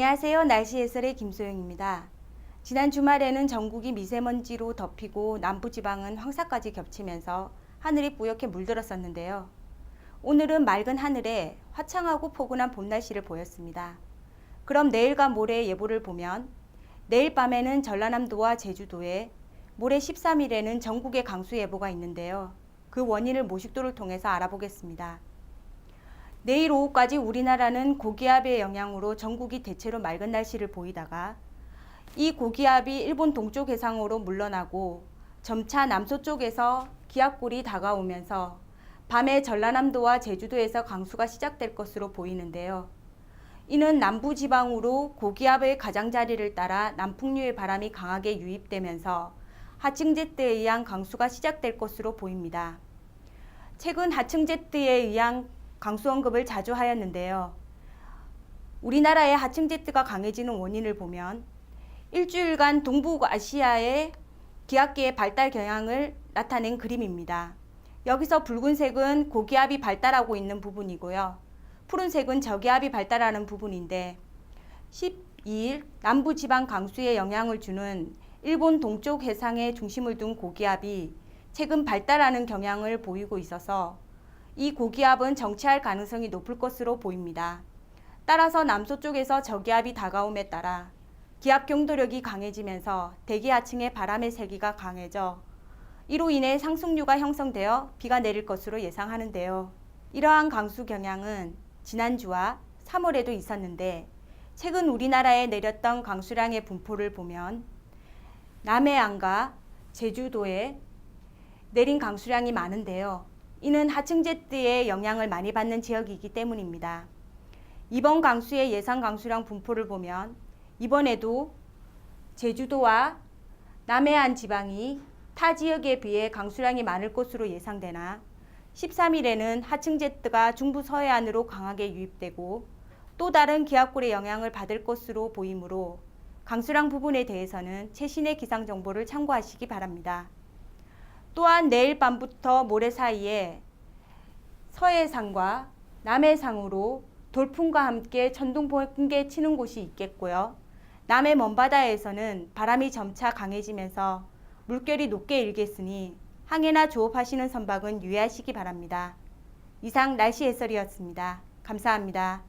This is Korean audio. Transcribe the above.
안녕하세요. 날씨 해설의 김소영입니다. 지난 주말에는 전국이 미세먼지로 덮이고 남부지방은 황사까지 겹치면서 하늘이 뿌옇게 물들었었는데요. 오늘은 맑은 하늘에 화창하고 포근한 봄 날씨를 보였습니다. 그럼 내일과 모레 예보를 보면 내일 밤에는 전라남도와 제주도에 모레 13일에는 전국에 강수 예보가 있는데요. 그 원인을 모식도를 통해서 알아보겠습니다. 내일 오후까지 우리나라는 고기압의 영향으로 전국이 대체로 맑은 날씨를 보이다가 이 고기압이 일본 동쪽 해상으로 물러나고 점차 남서쪽에서 기압골이 다가오면서 밤에 전라남도와 제주도에서 강수가 시작될 것으로 보이는데요. 이는 남부 지방으로 고기압의 가장자리를 따라 남풍류의 바람이 강하게 유입되면서 하층제트에 의한 강수가 시작될 것으로 보입니다. 최근 하층제트에 의한 강수 언급을 자주 하였는데요. 우리나라의 하층제트가 강해지는 원인을 보면 일주일간 동북아시아의 기압계의 발달 경향을 나타낸 그림입니다. 여기서 붉은색은 고기압이 발달하고 있는 부분이고요. 푸른색은 저기압이 발달하는 부분인데 12일 남부 지방 강수에 영향을 주는 일본 동쪽 해상에 중심을 둔 고기압이 최근 발달하는 경향을 보이고 있어서 이 고기압은 정체할 가능성이 높을 것으로 보입니다. 따라서 남서쪽에서 저기압이 다가옴에 따라 기압 경도력이 강해지면서 대기 하층의 바람의 세기가 강해져 이로 인해 상승류가 형성되어 비가 내릴 것으로 예상하는데요. 이러한 강수 경향은 지난주와 3월에도 있었는데 최근 우리나라에 내렸던 강수량의 분포를 보면 남해안과 제주도에 내린 강수량이 많은데요. 이는 하층 제트의 영향을 많이 받는 지역이기 때문입니다. 이번 강수의 예상 강수량 분포를 보면 이번에도 제주도와 남해안 지방이 타 지역에 비해 강수량이 많을 것으로 예상되나 13일에는 하층 제트가 중부 서해안으로 강하게 유입되고 또 다른 기압골의 영향을 받을 것으로 보이므로 강수량 부분에 대해서는 최신의 기상 정보를 참고하시기 바랍니다. 또한 내일 밤부터 모레 사이에 서해상과 남해상으로 돌풍과 함께 천둥 번개 치는 곳이 있겠고요. 남해 먼바다에서는 바람이 점차 강해지면서 물결이 높게 일겠으니 항해나 조업하시는 선박은 유의하시기 바랍니다. 이상 날씨 해설이었습니다. 감사합니다.